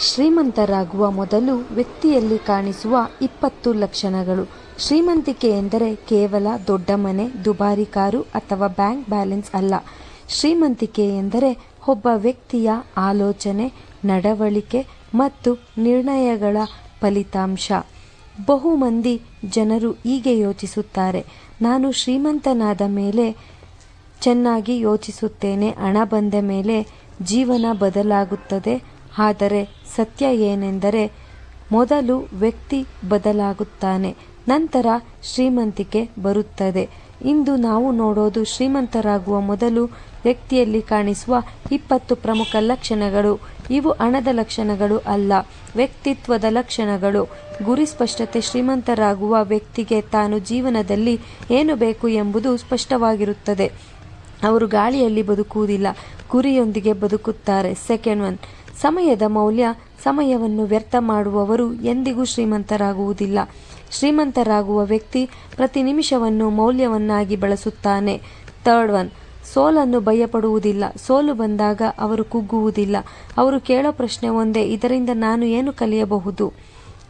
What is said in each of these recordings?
ಶ್ರೀಮಂತರಾಗುವ ಮೊದಲು ವ್ಯಕ್ತಿಯಲ್ಲಿ ಕಾಣಿಸುವ ಇಪ್ಪತ್ತು ಲಕ್ಷಣಗಳು. ಶ್ರೀಮಂತಿಕೆ ಎಂದರೆ ಕೇವಲ ದೊಡ್ಡ ಮನೆ, ದುಬಾರಿ ಕಾರು ಅಥವಾ ಬ್ಯಾಂಕ್ ಬ್ಯಾಲೆನ್ಸ್ ಅಲ್ಲ. ಶ್ರೀಮಂತಿಕೆ ಎಂದರೆ ಒಬ್ಬ ವ್ಯಕ್ತಿಯ ಆಲೋಚನೆ, ನಡವಳಿಕೆ ಮತ್ತು ನಿರ್ಣಯಗಳ ಫಲಿತಾಂಶ. ಬಹುಮಂದಿ ಜನರು ಹೀಗೆ ಯೋಚಿಸುತ್ತಾರೆ. ನಾನು ಶ್ರೀಮಂತನಾದ ಮೇಲೆ ಚೆನ್ನಾಗಿ ಯೋಚಿಸುತ್ತೇನೆ, ಹಣ ಬಂದ ಮೇಲೆ ಜೀವನ ಬದಲಾಗುತ್ತದೆ ಆದರೆ ಸತ್ಯ ಏನೆಂದರೆ ಮೊದಲು ವ್ಯಕ್ತಿ ಬದಲಾಗುತ್ತಾನೆ, ನಂತರ ಶ್ರೀಮಂತಿಕೆ ಬರುತ್ತದೆ. ಇಂದು ನಾವು ನೋಡೋದು ಶ್ರೀಮಂತರಾಗುವ ಮೊದಲು ವ್ಯಕ್ತಿಯಲ್ಲಿ ಕಾಣಿಸುವ ಇಪ್ಪತ್ತು ಪ್ರಮುಖ ಲಕ್ಷಣಗಳು. ಇವು ಹಣದ ಲಕ್ಷಣಗಳು ಅಲ್ಲ, ವ್ಯಕ್ತಿತ್ವದ ಲಕ್ಷಣಗಳು. ಗುರಿ ಸ್ಪಷ್ಟತೆ ಶ್ರೀಮಂತರಾಗುವ ವ್ಯಕ್ತಿಗೆ ತಾನು ಜೀವನದಲ್ಲಿ ಏನು ಬೇಕು ಎಂಬುದು ಸ್ಪಷ್ಟವಾಗಿರುತ್ತದೆ. ಅವರು ಗಾಳಿಯಲ್ಲಿ ಬದುಕುವುದಿಲ್ಲ ಗುರಿಯೊಂದಿಗೆ ಬದುಕುತ್ತಾರೆ. ಸೆಕೆಂಡ್ ಒನ್ ಸಮಯದ ಮೌಲ್ಯ ಸಮಯವನ್ನು ವ್ಯರ್ಥ ಮಾಡುವವರು ಎಂದಿಗೂ ಶ್ರೀಮಂತರಾಗುವುದಿಲ್ಲ. ಶ್ರೀಮಂತರಾಗುವ ವ್ಯಕ್ತಿ ಪ್ರತಿ ನಿಮಿಷವನ್ನು ಮೌಲ್ಯವನ್ನಾಗಿ ಬಳಸುತ್ತಾನೆ. ಥರ್ಡ್ ಒನ್, ಸೋಲನ್ನು ಭಯಪಡುವುದಿಲ್ಲ. ಸೋಲು ಬಂದಾಗ ಅವರು ಕುಗ್ಗುವುದಿಲ್ಲ. ಅವರು ಕೇಳೋ ಪ್ರಶ್ನೆ ಒಂದೇ, ಇದರಿಂದ ನಾನು ಏನು ಕಲಿಯಬಹುದು?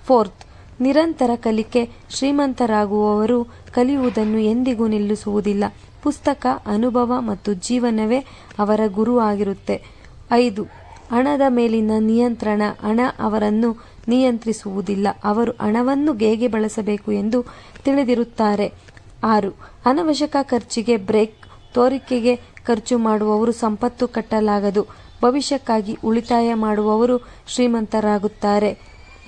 ಫೋರ್ತ್, ನಿರಂತರ ಕಲಿಕೆ. ಶ್ರೀಮಂತರಾಗುವವರು ಕಲಿಯುವುದನ್ನು ಎಂದಿಗೂ ನಿಲ್ಲಿಸುವುದಿಲ್ಲ. ಪುಸ್ತಕ, ಅನುಭವ ಮತ್ತು ಜೀವನವೇ ಅವರ ಗುರು ಆಗಿರುತ್ತೆ. ಐದು ಹಣದ ಮೇಲಿನ ನಿಯಂತ್ರಣ, ಹಣ ಅವರನ್ನು ನಿಯಂತ್ರಿಸುವುದಿಲ್ಲ. ಅವರು ಹಣವನ್ನು ಹೇಗೆ ಬಳಸಬೇಕು ಎಂದು ತಿಳಿದಿರುತ್ತಾರೆ. ಆರು, ಅನವಶ್ಯಕ ಖರ್ಚಿಗೆ ಬ್ರೇಕ್, ತೋರಿಕೆಗೆ ಖರ್ಚು ಮಾಡುವವರು ಸಂಪತ್ತು ಕಟ್ಟಲಾಗದು. ಭವಿಷ್ಯಕ್ಕಾಗಿ ಉಳಿತಾಯ ಮಾಡುವವರು ಶ್ರೀಮಂತರಾಗುತ್ತಾರೆ.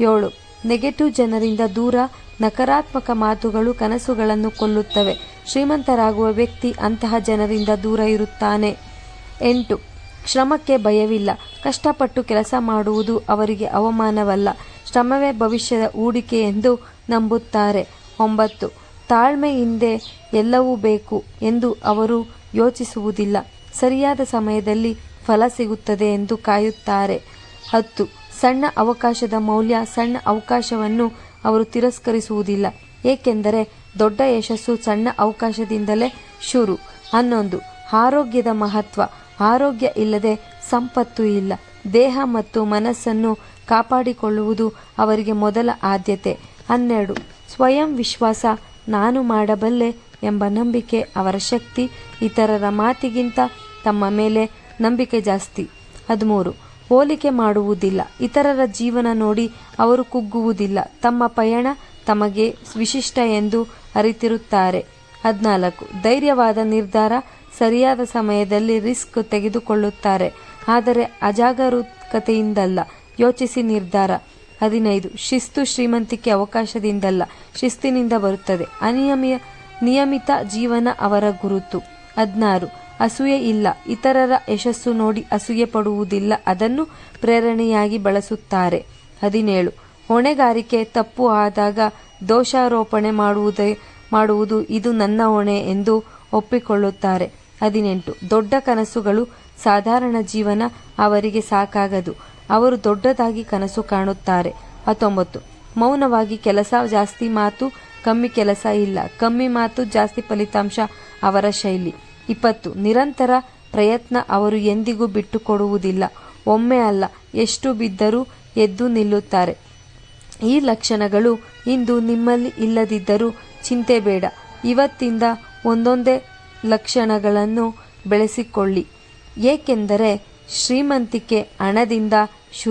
ಏಳು, ನೆಗೆಟಿವ್ ಜನರಿಂದ ದೂರ, ನಕಾರಾತ್ಮಕ ಮಾತುಗಳು ಕನಸುಗಳನ್ನು ಕೊಲ್ಲುತ್ತವೆ. ಶ್ರೀಮಂತರಾಗುವ ವ್ಯಕ್ತಿ ಅಂತಹ ಜನರಿಂದ ದೂರ ಇರುತ್ತಾನೆ. ಎಂಟು ಶ್ರಮಕ್ಕೆ ಭಯವಿಲ್ಲ. ಕಷ್ಟಪಟ್ಟು ಕೆಲಸ ಮಾಡುವುದು ಅವರಿಗೆ ಅವಮಾನವಲ್ಲ. ಶ್ರಮವೇ ಭವಿಷ್ಯದ ಹೂಡಿಕೆ ಎಂದು ನಂಬುತ್ತಾರೆ. ಒಂಬತ್ತು. ತಾಳ್ಮೆ ಹಿಂದೆ ಎಲ್ಲವೂ ಬೇಕು ಎಂದು ಅವರು ಯೋಚಿಸುವುದಿಲ್ಲ. ಸರಿಯಾದ ಸಮಯದಲ್ಲಿ ಫಲ ಸಿಗುತ್ತದೆ ಎಂದು ಕಾಯುತ್ತಾರೆ. ಹತ್ತು. ಸಣ್ಣ ಅವಕಾಶದ ಮೌಲ್ಯ ಸಣ್ಣ ಅವಕಾಶವನ್ನು ಅವರು ತಿರಸ್ಕರಿಸುವುದಿಲ್ಲ. ಏಕೆಂದರೆ ದೊಡ್ಡ ಯಶಸ್ಸು ಸಣ್ಣ ಅವಕಾಶದಿಂದಲೇ ಶುರು. ಹನ್ನೊಂದು. ಆರೋಗ್ಯದ ಮಹತ್ವ. ಆರೋಗ್ಯ ಇಲ್ಲದೆ ಸಂಪತ್ತು ಇಲ್ಲ. ದೇಹ ಮತ್ತು ಮನಸ್ಸನ್ನು ಕಾಪಾಡಿಕೊಳ್ಳುವುದು ಅವರಿಗೆ ಮೊದಲ ಆದ್ಯತೆ. ಹನ್ನೆರಡು, ಸ್ವಯಂ ವಿಶ್ವಾಸ ನಾನು ಮಾಡಬಲ್ಲೆ ಎಂಬ ನಂಬಿಕೆ ಅವರ ಶಕ್ತಿ, ಇತರರ ಮಾತಿಗಿಂತ ತಮ್ಮ ಮೇಲೆ ನಂಬಿಕೆ ಜಾಸ್ತಿ. ಹದಿಮೂರು, ಹೋಲಿಕೆ ಮಾಡುವುದಿಲ್ಲ. ಇತರರ ಜೀವನ ನೋಡಿ ಅವರು ಕುಗ್ಗುವುದಿಲ್ಲ. ತಮ್ಮ ಪಯಣ ತಮಗೆ ವಿಶಿಷ್ಟ ಎಂದು ಅರಿತಿರುತ್ತಾರೆ. ಹದಿನಾಲ್ಕು, ಧೈರ್ಯವಾದ ನಿರ್ಧಾರ ಸರಿಯಾದ ಸಮಯದಲ್ಲಿ ರಿಸ್ಕ್ ತೆಗೆದುಕೊಳ್ಳುತ್ತಾರೆ. ಆದರೆ ಅಜಾಗರೂಕತೆಯಿಂದಲ್ಲ. ಯೋಚಿಸಿ ನಿರ್ಧಾರ. ಹದಿನೈದು. ಶಿಸ್ತು ಶ್ರೀಮಂತಿಕೆ ಅವಕಾಶದಿಂದಲ್ಲ. ಶಿಸ್ತಿನಿಂದ ಬರುತ್ತದೆ. ಅನಿಯಮಿಯ, ನಿಯಮಿತ ಜೀವನ ಅವರ ಗುರುತು. ಹದಿನಾರು. ಅಸೂಯೆ ಇಲ್ಲ. ಇತರರ ಯಶಸ್ಸು ನೋಡಿ ಅಸೂಯೆ ಪಡುವುದಿಲ್ಲ. ಅದನ್ನು ಪ್ರೇರಣೆಯಾಗಿ ಬಳಸುತ್ತಾರೆ. ಹದಿನೇಳು. ಹೊಣೆಗಾರಿಕೆ ತಪ್ಪು ಆದಾಗ ದೋಷಾರೋಪಣೆ ಮಾಡುವುದೇ, ಮಾಡುವುದು ಇದು ನನ್ನ ಹೊಣೆ ಎಂದು ಒಪ್ಪಿಕೊಳ್ಳುತ್ತಾರೆ. ಹದಿನೆಂಟು. ದೊಡ್ಡ ಕನಸುಗಳು ಸಾಧಾರಣ ಜೀವನ ಅವರಿಗೆ ಸಾಕಾಗದು. ಅವರು ದೊಡ್ಡದಾಗಿ ಕನಸು ಕಾಣುತ್ತಾರೆ. ಹತ್ತೊಂಬತ್ತು. ಮೌನವಾಗಿ ಕೆಲಸ ಜಾಸ್ತಿ ಮಾತು ಕಮ್ಮಿ ಕೆಲಸ ಇಲ್ಲ. ಕಮ್ಮಿ ಮಾತು ಜಾಸ್ತಿ ಫಲಿತಾಂಶ ಅವರ ಶೈಲಿ. ಇಪ್ಪತ್ತು. ನಿರಂತರ ಪ್ರಯತ್ನ ಅವರು ಎಂದಿಗೂ ಬಿಟ್ಟುಕೊಡುವುದಿಲ್ಲ. ಒಮ್ಮೆ ಅಲ್ಲ, ಎಷ್ಟು ಬಿದ್ದರೂ ಎದ್ದು ನಿಲ್ಲುತ್ತಾರೆ. ಈ ಲಕ್ಷಣಗಳು ಇಂದು ನಿಮ್ಮಲ್ಲಿ ಇಲ್ಲದಿದ್ದರೂ ಚಿಂತೆ ಬೇಡ. ಇವತ್ತಿಂದ ಒಂದೊಂದೇ ಲಕ್ಷಣಗಳನ್ನು ಬೆಳೆಸಿಕೊಳ್ಳಿ. ಏಕೆಂದರೆ ಶ್ರೀಮಂತಿಕೆ ಹಣದಿಂದ ಶುರು